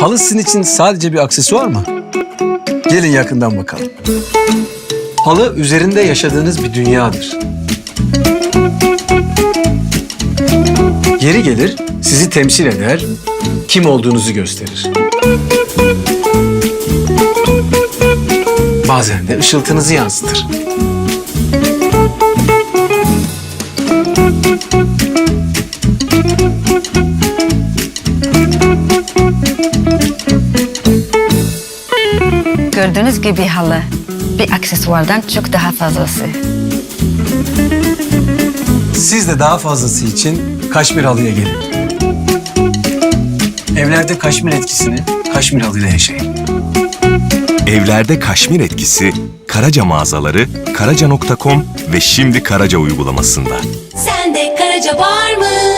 Halı sizin için sadece bir aksesuar mı? Gelin yakından bakalım. Halı üzerinde yaşadığınız bir dünyadır. Geri gelir, sizi temsil eder, kim olduğunuzu gösterir. Bazen de ışıltınızı yansıtır. Gördüğünüz gibi halı bir aksesuardan çok daha fazlası. Siz de daha fazlası için kaşmir halıya gelin. Evlerde kaşmir etkisini kaşmir halıyla yaşayın. Evlerde kaşmir etkisi Karaca mağazaları, karaca.com ve şimdi Karaca uygulamasında. Sende Karaca var mı?